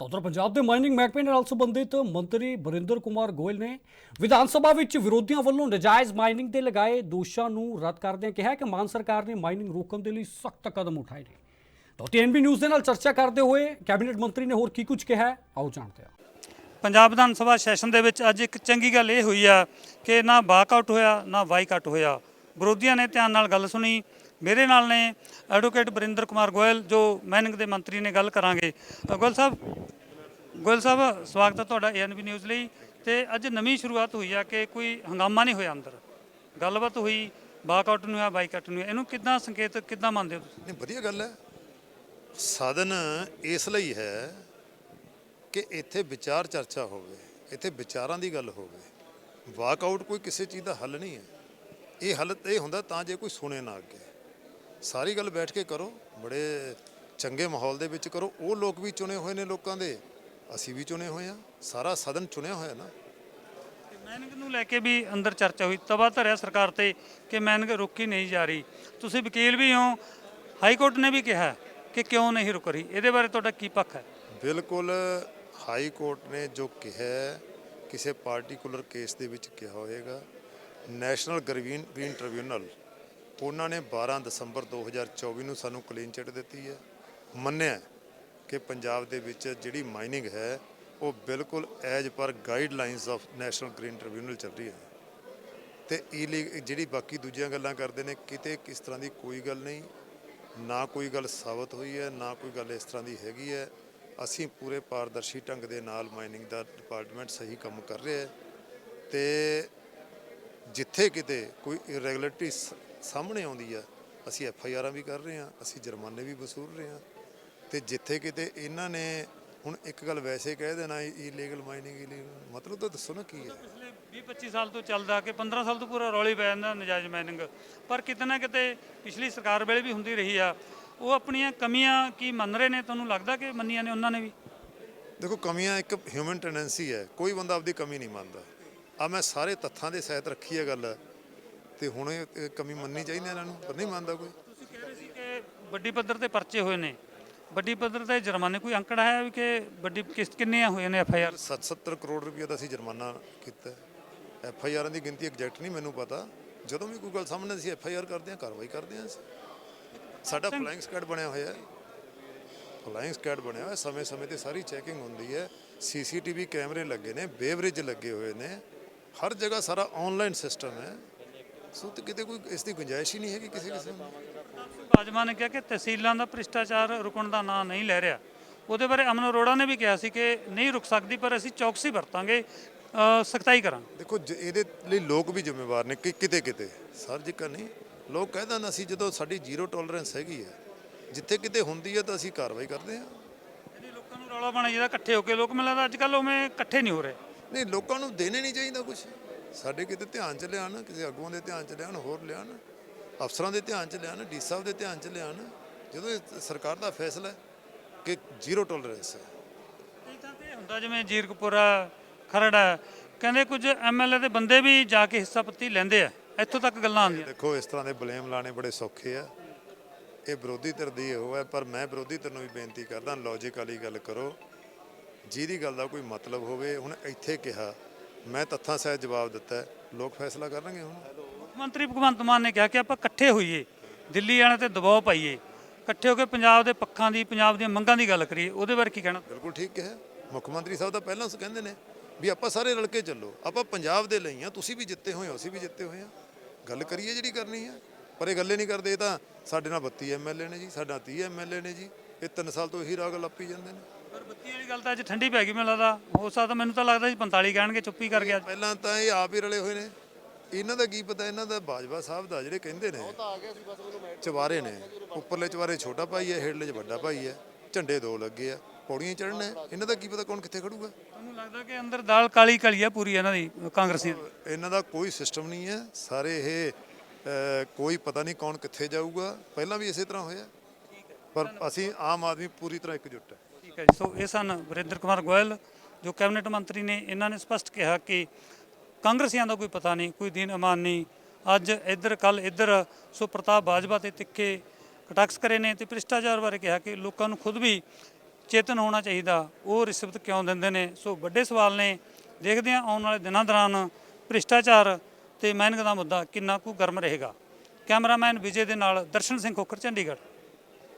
ਤਾਂ ਉਧਰ ਪੰਜਾਬ ਦੇ ਮਾਈਨਿੰਗ ਮਹਿਕਮੇ ਨਾਲ ਸੰਬੰਧਿਤ ਮੰਤਰੀ ਬਰਿੰਦਰ ਕੁਮਾਰ ਗੋਇਲ ਨੇ ਵਿਧਾਨ ਸਭਾ ਵਿੱਚ ਵਿਰੋਧੀਆਂ ਵੱਲੋਂ ਨਜਾਇਜ਼ ਮਾਈਨਿੰਗ ਦੇ ਲਗਾਏ ਦੋਸ਼ਾਂ ਨੂੰ ਰੱਦ ਕਰਦਿਆਂ ਕਿਹਾ ਕਿ ਮਾਨ ਸਰਕਾਰ ਨੇ ਮਾਈਨਿੰਗ ਰੋਕਣ ਦੇ ਲਈ ਸਖਤ ਕਦਮ ਉਠਾਏ ਨੇ। ਤਾਂ ਟੀਐਨਬੀ ਨਿਊਜ਼ ਦੇ ਨਾਲ ਚਰਚਾ ਕਰਦੇ ਹੋਏ ਕੈਬਨਿਟ ਮੰਤਰੀ ਨੇ ਹੋਰ ਕੀ ਕੁਝ ਕਿਹਾ ਆਓ ਜਾਣਦੇ ਹਾਂ। ਪੰਜਾਬ ਵਿਧਾਨ ਸਭਾ ਸੈਸ਼ਨ ਦੇ ਵਿੱਚ ਅੱਜ ਇੱਕ ਚੰਗੀ ਗੱਲ ਇਹ ਹੋਈ ਆ ਕਿ ਨਾ ਵਾਕਆਊਟ ਹੋਇਆ, ਨਾ ਵਾਈਕਾਟ ਹੋਇਆ। ਵਿਰੋਧੀਆਂ ਨੇ ਧਿਆਨ ਨਾਲ ਗੱਲ ਸੁਣੀ। ਮੇਰੇ ਨਾਲ ਨੇ ਐਡਵੋਕੇਟ ਬਰਿੰਦਰ ਕੁਮਾਰ ਗੋਇਲ, ਜੋ ਮਾਈਨਿੰਗ ਦੇ ਮੰਤਰੀ ਨੇ ਗੱਲ ਕਰਾਂਗੇ। ਗੋਇਲ ਸਾਹਿਬ ਗੋਇਲ ਸਾਹਿਬ, ਸਵਾਗਤ ਹੈ ਤੁਹਾਡਾ ਏਐਨਬੀ ਨਿਊਜ਼ ਲਈ। ਤੇ ਅੱਜ ਨਵੀਂ ਸ਼ੁਰੂਆਤ ਹੋਈ ਆ ਕਿ ਕੋਈ ਹੰਗਾਮਾ ਨਹੀਂ ਹੋਇਆ ਅੰਦਰ। ਗੱਲਬਾਤ ਹੋਈ, ਵਾਕਆਊਟ ਨੂੰ ਹੋਇਆ ਬਾਈਕਾਟ ਨਹੀਂ ਹੋਇਆ ਇਹਨੂੰ ਕਿੱਦਾਂ ਸੰਕੇਤ, ਕਿੱਦਾਂ ਮੰਨਦੇ ਹੋ ਤੁਸੀਂ? ਨਹੀਂ, ਵਧੀਆ ਗੱਲ ਹੈ। ਸਾਧਨ ਇਸ ਲਈ ਹੈ ਕਿ ਇੱਥੇ ਵਿਚਾਰ ਚਰਚਾ ਹੋਵੇ, ਇੱਥੇ ਵਿਚਾਰਾਂ ਦੀ ਗੱਲ ਹੋਵੇ। ਵਾਕਆਊਟ ਕੋਈ ਕਿਸੇ ਚੀਜ਼ ਦਾ ਹੱਲ ਨਹੀਂ ਹੈ। ਇਹ ਹੱਲ ਇਹ ਹੁੰਦਾ ਤਾਂ ਜੇ ਕੋਈ ਸੁਣੇ ਨਾ ਅੱਗੇ। ਸਾਰੀ ਗੱਲ ਬੈਠ ਕੇ ਕਰੋ, ਬੜੇ ਚੰਗੇ ਮਾਹੌਲ ਦੇ ਵਿੱਚ ਕਰੋ। ਉਹ ਲੋਕ ਵੀ ਚੁਣੇ ਹੋਏ ਨੇ ਲੋਕਾਂ ਦੇ। ਅਸੀਂ ਵੀ ਚੁਣੇ ਹੋਏ ਆ ਸਾਰਾ ਸਦਨ ਚੁਣਿਆ ਹੋਇਆ ਨਾ। ਮੈਨਿੰਗ ਨੂੰ ਲੈ ਕੇ ਵੀ ਅੰਦਰ ਚਰਚਾ ਹੋਈ ਤਵਾ ਧਰਿਆ ਸਰਕਾਰ ਤੇ ਕਿ ਮੈਨਿੰਗ ਰੁਕੀ ਨਹੀਂ ਜਾ ਰਹੀ। ਤੁਸੀਂ ਵਕੀਲ ਵੀ ਹੋ ਹਾਈ ਕੋਰਟ ਨੇ ਵੀ ਕਿਹਾ ਕਿ ਕਿਉਂ ਨਹੀਂ ਰੁਕ ਰਹੀ ਇਹਦੇ ਬਾਰੇ ਤੁਹਾਡਾ ਕੀ ਪੱਖ ਹੈ? ਬਿਲਕੁਲ ਹਾਈ ਕੋਰਟ ਨੇ ਜੋ ਕਿਹਾ ਕਿਸੇ ਪਾਰਟਿਕੂਲਰ ਕੇਸ ਦੇ ਵਿੱਚ ਕਿਹਾ ਹੋਏਗਾ। ਨੈਸ਼ਨਲ ਗ੍ਰੀਨ ਗ੍ਰੀਨ ਟ੍ਰਿਬਿਊਨਲ ਉਹਨਾਂ ਨੇ 12 ਦਸੰਬਰ 2024 ਨੂੰ ਸਾਨੂੰ ਕਲੀਨ ਚਿੱਟ ਦਿੱਤੀ ਹੈ ਮੰਨਿਆ ਕਿ ਪੰਜਾਬ ਦੇ ਵਿੱਚ ਜਿਹੜੀ ਮਾਈਨਿੰਗ ਹੈ, ਉਹ ਬਿਲਕੁਲ as per guidelines of national green tribunal ਚੱਲ ਰਹੀ ਹੈ। ਤੇ ਜਿਹੜੀ ਬਾਕੀ ਦੂਜੀਆਂ ਗੱਲਾਂ ਕਰਦੇ ਨੇ, ਕਿਤੇ ਕਿਸ ਤਰ੍ਹਾਂ ਦੀ ਕੋਈ ਗੱਲ ਨਹੀਂ, ਨਾ ਕੋਈ ਗੱਲ ਸਾਬਤ ਹੋਈ ਹੈ, ਨਾ ਕੋਈ ਗੱਲ ਇਸ ਤਰ੍ਹਾਂ ਦੀ ਹੈਗੀ ਹੈ। ਅਸੀਂ ਪੂਰੇ ਪਾਰਦਰਸ਼ੀ ਢੰਗ ਦੇ ਨਾਲ ਮਾਈਨਿੰਗ ਦਾ ਡਿਪਾਰਟਮੈਂਟ ਸਹੀ ਕੰਮ ਕਰ ਰਿਹਾ ਹੈ। ਤੇ ਜਿੱਥੇ ਕਿਤੇ ਕੋਈ ਇਰੈਗੂਲਰਿਟੀ ਸਾਹਮਣੇ ਆਉਂਦੀ ਆ ਅਸੀਂ ਐਫ ਆਈ ਆਰਾਂ ਵੀ ਕਰ ਰਹੇ ਹਾਂ, ਅਸੀਂ ਜੁਰਮਾਨੇ ਵੀ ਵਸੂਲ ਰਹੇ ਹਾਂ। ਤੇ ਜਿੱਥੇ ਕਿਤੇ ਇਹਨਾਂ ਨੇ ਹੁਣ ਇੱਕ ਗੱਲ ਵੈਸੇ ਕਹਿ ਦੇਣਾ ਇਲੀਗਲ ਮਾਈਨਿੰਗ ਇਲੀਗਲ ਮਤਲਬ ਤਾਂ ਦੱਸੋ ਨਾ ਕੀ ਹੈ। ਪਿਛਲੇ 20 25 ਸਾਲ ਤੋਂ ਚੱਲਦਾ ਕਿ 15 ਸਾਲ ਤੋਂ ਪੂਰਾ ਰੌਲੀ ਪੈ ਜਾਂਦਾ ਨਜਾਇਜ਼ ਮਾਈਨਿੰਗ ਪਰ ਕਿਤੇ ਨਾ ਕਿਤੇ ਪਿਛਲੀ ਸਰਕਾਰ ਵੇਲੇ ਵੀ ਹੁੰਦੀ ਰਹੀ ਆ। ਉਹ ਆਪਣੀਆਂ ਕਮੀਆਂ ਕੀ ਮੰਨ ਰਹੇ ਨੇ? ਤੁਹਾਨੂੰ ਲੱਗਦਾ ਕਿ ਮੰਨੀਆਂ ਨੇ ਉਹਨਾਂ ਨੇ ਵੀ? ਦੇਖੋ ਕਮੀਆਂ ਇੱਕ ਹਿਊਮਨ ਟੈਂਡੈਂਸੀ ਹੈ। ਕੋਈ ਬੰਦਾ ਆਪਦੀ ਕਮੀ ਨਹੀਂ ਮੰਨਦਾ। ਆ ਮੈਂ ਸਾਰੇ ਤੱਥਾਂ ਦੇ ਸਹਿਤ ਰੱਖੀ ਹੈ ਗੱਲ। ਤੇ ਹੁਣ ਇਹ ਕਮੀ ਮੰਨਣੀ ਚਾਹੀਦੀ ਇਹਨਾਂ ਨੂੰ ਪਰ ਨਹੀਂ ਮੰਨਦਾ ਕੋਈ। ਤੁਸੀਂ ਕਹਿ ਰਹੇ ਸੀ ਕਿ ਵੱਡੀ ਪੱਧਰ ਤੇ ਪਰਚੇ ਹੋਏ ਨੇ। ਵੱਡੀ ਪੱਧਰ ਤੇ ਜੁਰਮਾਨੇ ਕੋਈ ਅੰਕੜਾ ਹੈ ਵੀ ਕਿ ਵੱਡੀ ਕਿਸ ਕਿੰਨੀਆਂ ਹੋਏ ਨੇ ਐਫ ਆਈ ਆਰ 70 ਕਰੋੜ ਰੁਪਏ ਦਾ ਅਸੀਂ ਜੁਰਮਾਨਾ ਕੀਤਾ। ਐਫ ਆਈ ਆਰਾਂ ਦੀ ਗਿਣਤੀ ਐਗਜ਼ੈਕਟ ਨਹੀਂ ਮੈਨੂੰ ਪਤਾ। ਜਦੋਂ ਵੀ ਕੋਈ ਗੱਲ ਸਾਹਮਣੇ ਅਸੀਂ ਐਫ ਆਈ ਆਰ ਕਰਦੇ ਹਾਂ ਕਾਰਵਾਈ ਕਰਦੇ ਹਾਂ ਸਾਡਾ ਫਲਾਈਂਗ ਸਕੁਐਡ ਬਣਿਆ ਹੋਇਆ ਹੈ। ਫਲਾਈਂਗ ਸਕੁਐਡ ਬਣਿਆ ਹੋਇਆ ਸਮੇਂ ਸਮੇਂ ਤੇ ਸਾਰੀ ਚੈਕਿੰਗ ਹੁੰਦੀ ਹੈ। ਸੀਸੀਟੀਵੀ ਕੈਮਰੇ ਲੱਗੇ ਨੇ ਬੇਵਰੇਜ ਲੱਗੇ ਹੋਏ ਨੇ। ਹਰ ਜਗ੍ਹਾ ਸਾਰਾ ਆਨਲਾਈਨ ਸਿਸਟਮ ਹੈ। ਸੋ ਤੇ ਕਿਤੇ ਕੋਈ ਇਸ ਦੀ ਗੁੰਜਾਇਸ਼ ਹੀ ਨਹੀਂ ਹੈਗੀ ਕਿਸੇ ਕਿਸੇ ਨੂੰ। ਬਾਜਵਾ ਨੇ ਕਿਹਾ ਕਿ ਤਹਿਸੀਲਾਂ ਦਾ ਭ੍ਰਿਸ਼ਟਾਚਾਰ ਰੁਕਣ ਦਾ ਨਾਂ ਨਹੀਂ ਲੈ ਰਿਹਾ। ਉਹਦੇ ਬਾਰੇ ਅਮਨ ਅਰੋੜਾ ਨੇ ਵੀ ਕਿਹਾ ਸੀ ਕਿ ਨਹੀਂ ਰੁਕ ਸਕਦੀ ਪਰ ਅਸੀਂ ਚੌਕਸੀ ਵਰਤਾਂਗੇ ਸਖਤਾਈ ਕਰਾਂਗੇ। ਦੇਖੋ ਜ- ਇਹਦੇ ਲਈ ਲੋਕ ਵੀ ਜ਼ਿੰਮੇਵਾਰ ਨੇ ਕਿ ਕਿਤੇ ਕਿਤੇ। ਸਰਜੀਕਲ ਨਹੀਂ ਲੋਕ ਕਹਿੰਦਾ ਨਾ ਅਸੀਂ ਜਦੋਂ ਸਾਡੀ ਜ਼ੀਰੋ ਟੋਲਰੈਂਸ ਹੈਗੀ ਹੈ ਜਿੱਥੇ ਕਿਤੇ ਹੁੰਦੀ ਹੈ ਤਾਂ ਅਸੀਂ ਕਾਰਵਾਈ ਕਰਦੇ ਹਾਂ। ਜਿਹੜੀ ਲੋਕਾਂ ਨੂੰ ਰੌਲਾ ਪਾਣਾ ਜਿਹਦਾ ਇਕੱਠੇ ਹੋ ਕੇ ਲੋਕ ਮੈਨੂੰ ਲੱਗਦਾ ਅੱਜ ਕੱਲ ਉਵੇਂ ਇਕੱਠੇ ਨਹੀਂ ਹੋ ਰਹੇ। ਨਹੀਂ ਲੋਕਾਂ ਨੂੰ ਦੇਣੇ ਨਹੀਂ ਚਾਹੀਦਾ ਕੁਝ ਸਾਡੇ ਕਿਤੇ ਧਿਆਨ ਚ ਲਿਆਉਣ ਕਿਸੇ ਆਗੂਆਂ ਦੇ ਧਿਆਨ ਚ ਲਿਆਉਣ ਹੋਰ ਲਿਆਉਣ। ਅਫਸਰਾਂ ਦੇ ਧਿਆਨ ਚ ਲਿਆਉਣ ਡੀ ਸਾਹਿਬ ਦੇ ਧਿਆਨ ਚ ਲਿਆਉਣ ਜਦੋਂ ਇਹ ਸਰਕਾਰ ਦਾ ਫੈਸਲਾ ਹੈ ਕਿ ਜ਼ੀਰੋ ਟੋਲਰੈਂਸ ਹੈ। ਕਈ ਥਾਂ ਤੇ ਇਹ ਹੁੰਦਾ ਜਿਵੇਂ ਜੀਰਕਪੁਰਾ ਖਰੜਾ ਕਹਿੰਦੇ ਕੁਝ ਐਮਐਲਏ ਦੇ ਬੰਦੇ ਵੀ ਜਾ ਕੇ ਹਿੱਸਾ ਪੱਤੀ ਲੈਂਦੇ ਆ ਇੱਥੋਂ ਤੱਕ ਗੱਲਾਂ ਆਉਂਦੀਆਂ। ਦੇਖੋ ਇਸ ਤਰ੍ਹਾਂ ਦੇ ਬਲੇਮ ਲਾਣੇ ਬੜੇ ਸੌਖੇ ਆ। ਇਹ ਵਿਰੋਧੀ ਧਿਰ ਦੀ ਉਹ ਹੈ ਪਰ ਮੈਂ ਵਿਰੋਧੀ ਧਿਰ ਨੂੰ ਵੀ ਬੇਨਤੀ ਕਰਦਾ ਲੌਜੀਕਲੀ ਗੱਲ ਕਰੋ। ਜਿਹਦੀ ਗੱਲ ਦਾ ਕੋਈ ਮਤਲਬ ਹੋਵੇ ਹੁਣ ਇੱਥੇ ਕਿਹਾ ਮੈਂ ਤੱਥਾਂ ਸਹਿਤ ਜਵਾਬ ਦਿੱਤਾ ਲੋਕ ਫੈਸਲਾ ਕਰਨਗੇ ਹੁਣ। ਮੁੱਖ ਮੰਤਰੀ ਭਗਵੰਤ ਮਾਨ ਨੇ ਕਿਹਾ ਕਿ ਆਪਾਂ ਇਕੱਠੇ ਹੋਈਏ ਦਿੱਲੀ ਵਾਲਿਆਂ ਤੇ ਦਬਾਅ ਪਾਈਏ ਇਕੱਠੇ ਹੋ ਕੇ ਪੰਜਾਬ ਦੇ ਪੱਖਾਂ ਦੀ ਪੰਜਾਬ ਦੀਆਂ ਮੰਗਾਂ ਦੀ ਗੱਲ ਕਰੀਏ ਉਹਦੇ ਬਾਰੇ ਕੀ ਕਹਿਣਾ? ਬਿਲਕੁਲ ਠੀਕ ਕਿਹਾ। ਮੁੱਖ ਮੰਤਰੀ ਸਾਹਿਬ ਤਾਂ ਪਹਿਲਾਂ ਸ ਕਹਿੰਦੇ ਨੇ ਵੀ ਆਪਾਂ ਸਾਰੇ ਰਲ ਕੇ ਚੱਲੋ ਆਪਾਂ ਪੰਜਾਬ ਦੇ ਲਈ ਆ ਤੁਸੀਂ ਵੀ ਜਿੱਤੇ ਹੋਏ ਹੋ ਅਸੀਂ ਵੀ ਜਿੱਤੇ ਹੋਏ ਆ ਗੱਲ ਕਰੀਏ ਜਿਹੜੀ ਕਰਨੀ ਹੈ ਪਰ ਇਹ ਗੱਲੇ ਨਹੀਂ ਕਰਦੇ ਇਹ ਤਾਂ ਸਾਡੇ ਨਾਲ 32 ਐਮਐਲਏ ਨੇ ਜੀ ਸਾਡਾ 30 ਐਮਐਲਏ ਨੇ ਜੀ ਇਹ 3 ਸਾਲ ਤੋਂ ਇਹੀ ਰਾਗ ਲੱਪੀ ਜਾਂਦੇ ਨੇ। ਪਰ ਬੱਤੀ ਵਾਲੀ ਗੱਲ ਤਾਂ ਅੱਜ ਠੰਡੀ ਪੈ ਗਈ ਮੈਨੂੰ ਲੱਗਦਾ ਹੋ ਸਕਦਾ ਮੈਨੂੰ ਤਾਂ ਲੱਗਦਾ ਜੀ 45 ਕਹਿਣਗੇ ਚੁੱਪੀ ਕਰ ਗਿਆ। ਪਹਿਲਾਂ ਤਾਂ ਇਹ ਆਪ ਹੀ ਰਲੇ ਹੋਏ ਨੇ। ਇਹਨਾਂ ਦਾ ਕੀ ਪਤਾ ਇਹਨਾਂ ਦਾ ਬਾਜਵਾ ਸਾਹਿਬ ਦਾ ਜਿਹੜੇ ਕਹਿੰਦੇ ਨੇ ਚਵਾਰੇ ਨੇ ਉੱਪਰਲੇ ਚਵਾਰੇ ਛੋਟਾ ਭਾਈ ਹੈ ਹੇਠਲੇ 'ਚ ਵੱਡਾ ਭਾਈ ਹੈ ਝੰਡੇ ਦੋ ਲੱਗੇ ਆ ਪੌੜੀਆਂ ਚੜ੍ਹਨਾ। ਇਹਨਾਂ ਦਾ ਕੀ ਪਤਾ ਕੌਣ ਕਿੱਥੇ ਖੜੂਗਾ? ਤੁਹਾਨੂੰ ਲੱਗਦਾ ਕਿ ਅੰਦਰ ਦਾਲ ਕਾਲੀ ਕਾਲੀ ਆ ਪੂਰੀ ਇਹਨਾਂ ਦੀ ਕਾਂਗਰਸੀਆਂ ਦੀ। ਇਹਨਾਂ ਦਾ ਕੋਈ ਸਿਸਟਮ ਨਹੀਂ ਹੈ ਸਾਰੇ ਇਹ ਕੋਈ ਪਤਾ ਨਹੀਂ ਕੌਣ ਕਿੱਥੇ ਜਾਊਗਾ ਪਹਿਲਾਂ ਵੀ ਇਸੇ ਤਰ੍ਹਾਂ ਹੋਇਆ। ਪਰ ਅਸੀਂ ਆਮ ਆਦਮੀ ਪੂਰੀ ਤਰ੍ਹਾਂ ਇਕਜੁੱਟ ਹੈ। ਠੀਕ ਹੈ ਜੀ ਸੋ ਇਹ ਸਨ ਵਰਿੰਦਰ ਕੁਮਾਰ ਗੋਇਲ ਜੋ ਕੈਬਨਿਟ ਮੰਤਰੀ ਨੇ ਇਹਨਾਂ ਨੇ ਸਪਸ਼ਟ ਕਿਹਾ ਕਿ ਕਾਂਗਰਸੀਆਂ ਦਾ ਕੋਈ ਪਤਾ ਨਹੀਂ, ਕੋਈ ਦੀਨ ਅਮਾਨ ਨਹੀਂ। ਅੱਜ ਇੱਧਰ ਕੱਲ ਇੱਧਰ ਸੋ ਪ੍ਰਤਾਪ ਬਾਜਵਾ ਤੇ ਤਿੱਖੇ ਕਟਾਕਸ ਕਰੇ ਨੇ ਤੇ ਭ੍ਰਿਸ਼ਟਾਚਾਰ ਬਾਰੇ ਕਿਹਾ ਕਿ ਲੋਕਾਂ ਨੂੰ ਖੁਦ ਵੀ ਚੇਤਨ ਹੋਣਾ ਚਾਹੀਦਾ। ਉਹ ਰਿਸ਼ਵਤ ਕਿਉਂ ਦਿੰਦੇ ਨੇ? ਸੋ ਵੱਡੇ ਸਵਾਲ ਨੇ। ਦੇਖਦੇ ਹਾਂ ਆਉਣ ਵਾਲੇ ਦਿਨਾਂ ਦੌਰਾਨ ਭ੍ਰਿਸ਼ਟਾਚਾਰ ਤੇ ਮਾਈਨਿੰਗ ਦਾ ਮੁੱਦਾ ਕਿੰਨਾ ਕੁ ਗਰਮ ਰਹੇਗਾ। ਕੈਮਰਾਮੈਨ ਵਿਜੇ ਦੇ ਨਾਲ ਦਰਸ਼ਨ ਸਿੰਘ ਖੋਖਰ, ਚੰਡੀਗੜ੍ਹ।